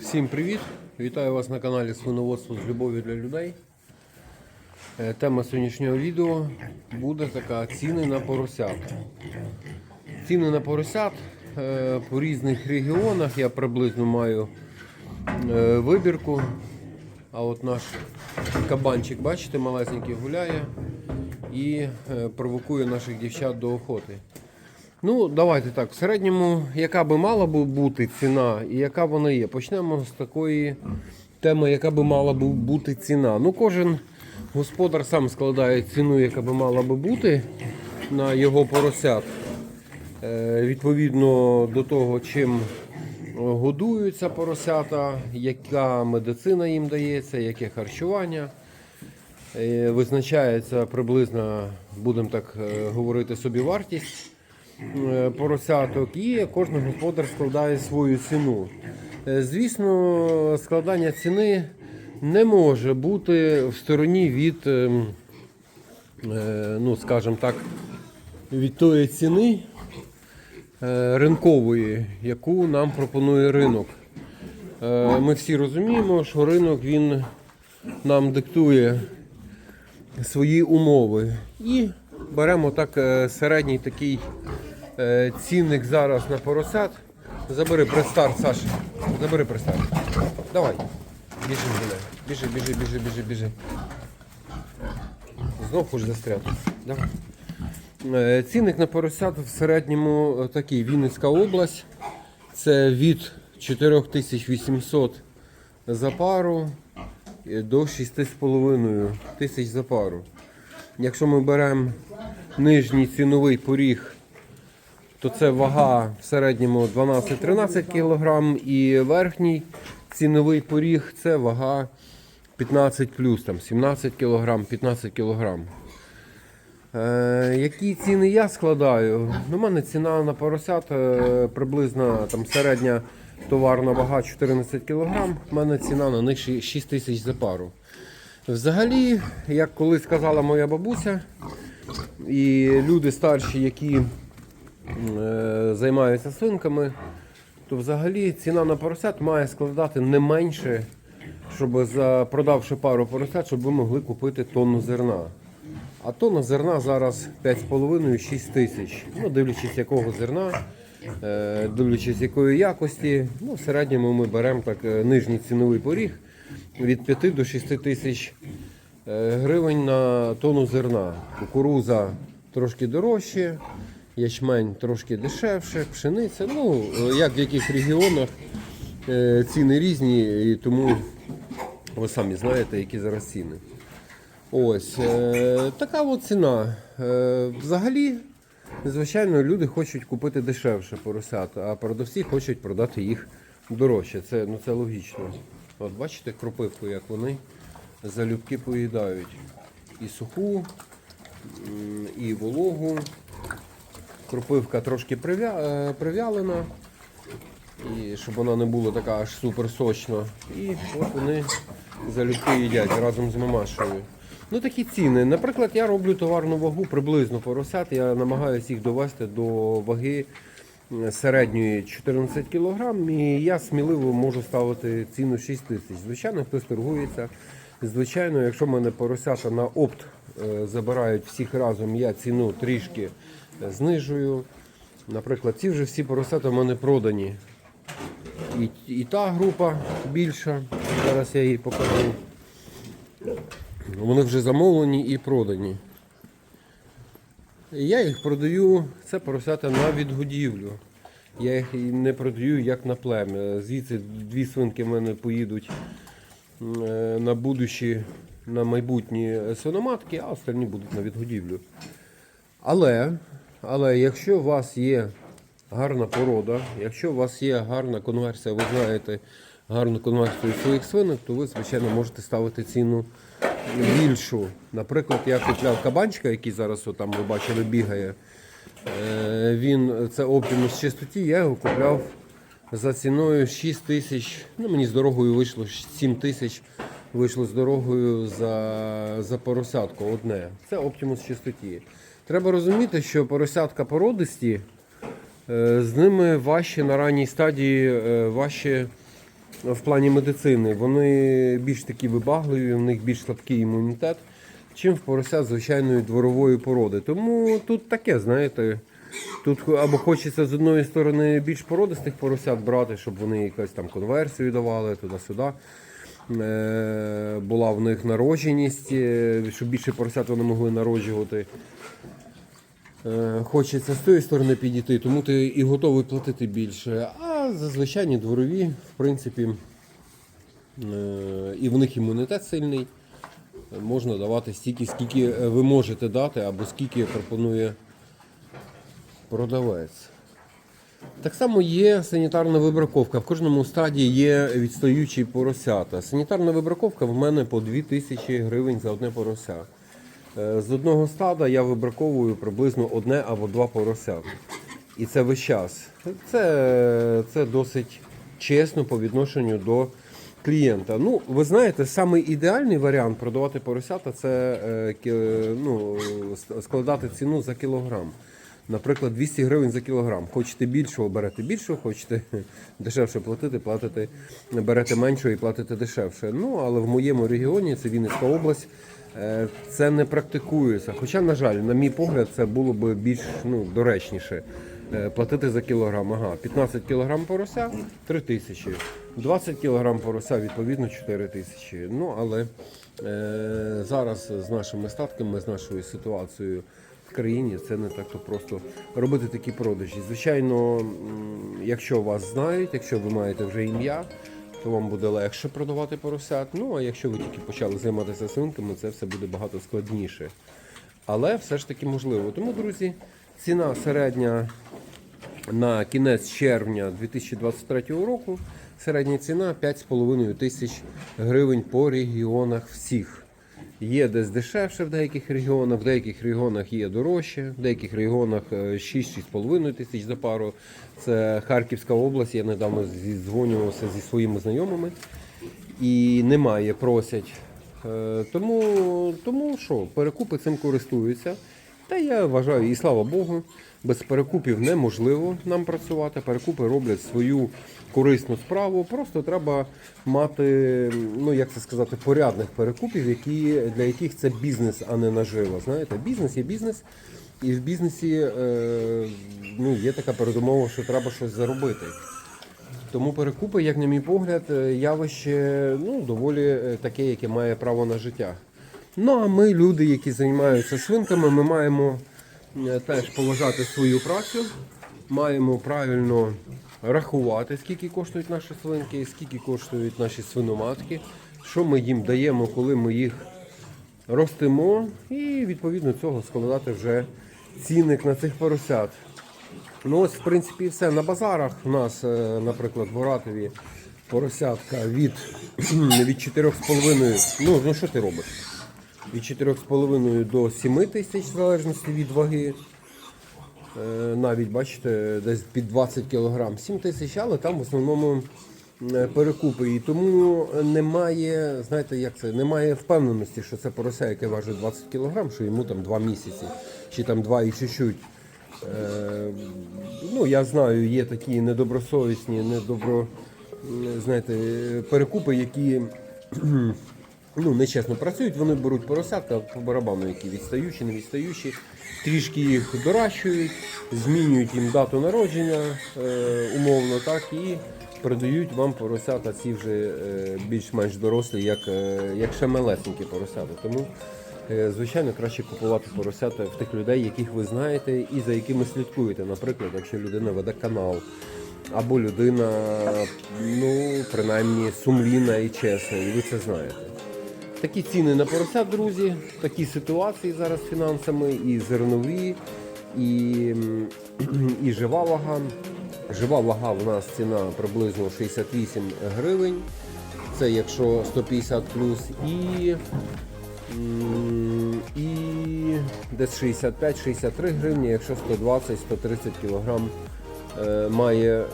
Всім привіт! Вітаю вас на каналі Свиноводство з любов'ю для людей. Е, Тема сьогоднішнього відео буде така ціни на поросят. Ціни на поросят е, по різних регіонах я приблизно маю е, вибірку. А от наш кабанчик, бачите, малесенький гуляє і провокує наших дівчат до охоти. Ну, давайте так. В середньому, яка би мала би бути ціна і яка вона є. Почнемо з такої теми, яка би мала би бути ціна. Ну, кожен господар сам складає ціну, яка би мала би бути на його поросят. Е, Відповідно до того, чим годуються поросята, яка медицина їм дається, яке харчування. Е, Визначається приблизно, будемо так е, говорити, собі вартість поросяток, і кожен господар складає свою ціну. Е, Звісно, складання ціни не може бути в стороні від, ем, е, ну, скажімо так, від тої ціни е, ринкової, яку нам пропонує ринок. Е, Ми всі розуміємо, що ринок він нам диктує свої умови. І беремо так е, середній такий е, цінник зараз на поросят. Забери престарт, Саша. Забери престарт. Давай. Біжи. Біжи, біжи, біжи, біжи, біжи. Знов хочеш застряти. Давай. Е, Цінник на поросят в середньому такий Вінницька область. Це від 4800 за пару до 6,5 тисяч за пару. Якщо ми беремо нижній ціновий поріг, то це вага в середньому 12-13 кг і верхній ціновий поріг це вага 15 там 17 кг, 15 кг. Е, які ціни я складаю? Ну, У мене ціна на поросят е, приблизно там, середня товарна вага 14 кг. У мене ціна на них 6 тисяч за пару. Взагалі, як колись сказала моя бабуся, і люди старші, які е, займаються свинками, то взагалі ціна на поросят має складати не менше, щоб за, продавши пару поросят, щоб ви могли купити тонну зерна. А тонна зерна зараз 5,5-6 тисяч. Ну, дивлячись якого зерна, е, дивлячись якої якості. Ну, в середньому ми беремо так е, нижній ціновий поріг від 5 до 6 тисяч е, гривень на тонну зерна. Кукуруза трошки дорожче, ячмень трошки дешевше, пшениця. Ну, як в яких регіонах е, ціни різні, і тому ви самі знаєте, які зараз ціни. Ось е, така от ціна. Взагалі, звичайно, люди хочуть купити дешевше поросят, а продавці хочуть продати їх дорожче. Це, ну, це логічно. От бачите кропивку, як вони залюбки поїдають. І суху, і вологу. Кропивка трошки е, прив'ялена, і щоб вона не була така аж супер сочна. І от вони залюбки їдять разом з мамашею. Ну такі ціни. Наприклад, я роблю товарну вагу приблизно поросят. Я намагаюся їх довести до ваги середньої 14 кг, і я сміливо можу ставити ціну 6 тисяч. Звичайно, хтось торгується. Звичайно, якщо в мене поросята на опт е, забирають всіх разом, я ціну трішки е, знижую. Наприклад, ці вже всі поросята в мене продані. І, і та група більша. Зараз я її покажу. Вони вже замовлені і продані. Я їх продаю, це поросята на відгодівлю. Я їх не продаю як на плем'я. Звідси дві свинки в мене поїдуть е, на будущі, на майбутні свиноматки, а остальні будуть на відгодівлю. Але, але якщо у вас є гарна порода, якщо у вас є гарна конверсія, ви знаєте гарну конверсію своїх свинок, то ви, звичайно, можете ставити ціну більшу. Наприклад, я купляв кабанчика, який зараз там ви бачили бігає. Е, Він це оптимус чистоті, я його купляв за ціною 6 тисяч. Ну, мені з дорогою вийшло 7 тисяч. Вийшло з дорогою за, за поросятку одне. Це оптимус чистоті. Треба розуміти, що поросятка породисті Е, З ними важче на ранній стадії, е, важче в плані медицини. Вони більш такі вибагливі, у них більш слабкий імунітет, чим в поросят звичайної дворової породи. Тому тут таке, знаєте, тут або хочеться з одної сторони більш породистих поросят брати, щоб вони якусь там конверсію давали туди-сюди. Е, Була в них народженість, е, щоб більше поросят вони могли народжувати. Е, Хочеться з тої сторони підійти, тому ти і готовий платити більше. А за звичайні дворові, в принципі, е, і в них імунітет сильний. Можна давати стільки, скільки ви можете дати, або скільки пропонує продавець. Так само є санітарна вибраковка. В кожному стаді є відстаючі поросята. Санітарна вибраковка в мене по 2000 гривень за одне порося. Е, З одного стада я вибраковую приблизно одне або два порося. І це весь час. Це, це досить чесно по відношенню до клієнта. Ну, ви знаєте, самий ідеальний варіант продавати поросята це е, ну, складати ціну за кілограм. Наприклад, 200 гривень за кілограм. Хочете більшого, берете більшого, хочете дешевше платити, платите, берете меншого і платите дешевше. Ну, але в моєму регіоні, це Вінницька область, е, це не практикується. Хоча, на жаль, на мій погляд, це було б більш ну, доречніше. Е, Платити за кілограм. Ага, 15 кілограм порося 3 тисячі. 20 кілограм порося, відповідно, 4 тисячі. Ну, але е, зараз з нашими статками, з нашою ситуацією в країні це не так то просто робити такі продажі. Звичайно, якщо вас знають, якщо ви маєте вже ім'я, то вам буде легше продавати поросят. Ну а якщо ви тільки почали займатися свинками, це все буде багато складніше. Але все ж таки можливо. Тому, друзі, ціна середня на кінець червня 2023 року. Середня ціна 5,5 тисяч гривень по регіонах всіх. Є десь дешевше в деяких регіонах, в деяких регіонах є дорожче, в деяких регіонах е, 6-6,5 тисяч за пару. Це Харківська область. Я недавно зідзвонювався зі своїми знайомими і немає, просять. Е, Тому, тому що, перекупи цим користуються. Та я вважаю, і слава Богу, без перекупів неможливо нам працювати. Перекупи роблять свою корисну справу. Просто треба мати, ну як це сказати, порядних перекупів, які, для яких це бізнес, а не нажива. Знаєте, бізнес є бізнес, і в бізнесі е, ну, є така передумова, що треба щось заробити. Тому перекупи, як на мій погляд, е, явище ну, доволі е, таке, яке має право на життя. Ну а ми, люди, які займаються свинками, ми маємо е, теж поважати свою працю, маємо правильно рахувати, скільки коштують наші свинки, скільки коштують наші свиноматки, що ми їм даємо, коли ми їх ростимо, і відповідно цього складати вже цінник на цих поросят. Ну ось, в принципі, все. На базарах у нас, е, наприклад, в Оратові поросятка від, від 4,5. Ну, ну що ти робиш? Від 4,5 до 7 тисяч, в залежності від ваги. Е, Навіть бачите, десь під 20 кг 7 тисяч, але там в основному е, перекупи. І тому немає, знаєте, як це, немає впевненості, що це порося, яке важить 20 кг, що йому там 2 місяці, чи там 2 і чуть-чуть. Е, ну, я знаю, є такі недобросовісні, недобро, знаєте, перекупи, які ну, нечесно працюють, вони беруть поросятка по барабану, які відстаючі, не відстаючі, трішки їх доращують, змінюють їм дату народження, е, умовно, так, і передають вам поросята ці вже е, більш-менш дорослі, як, е, як ще малесенькі поросята. Тому Е, Звичайно, краще купувати поросята в тих людей, яких ви знаєте і за якими слідкуєте. Наприклад, якщо людина веде канал, або людина, ну, принаймні, сумлінна і чесна, і ви це знаєте. Такі ціни на поросят, друзі, такі ситуації зараз з фінансами, і зернові, і, і жива вага. Жива вага в нас ціна приблизно 68 гривень. Це якщо 150 плюс і І десь 65-63 гривні, якщо 120-130 кг е, має е,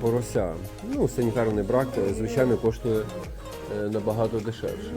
порося. Ну, санітарний брак, е, звичайно, коштує набагато дешевше.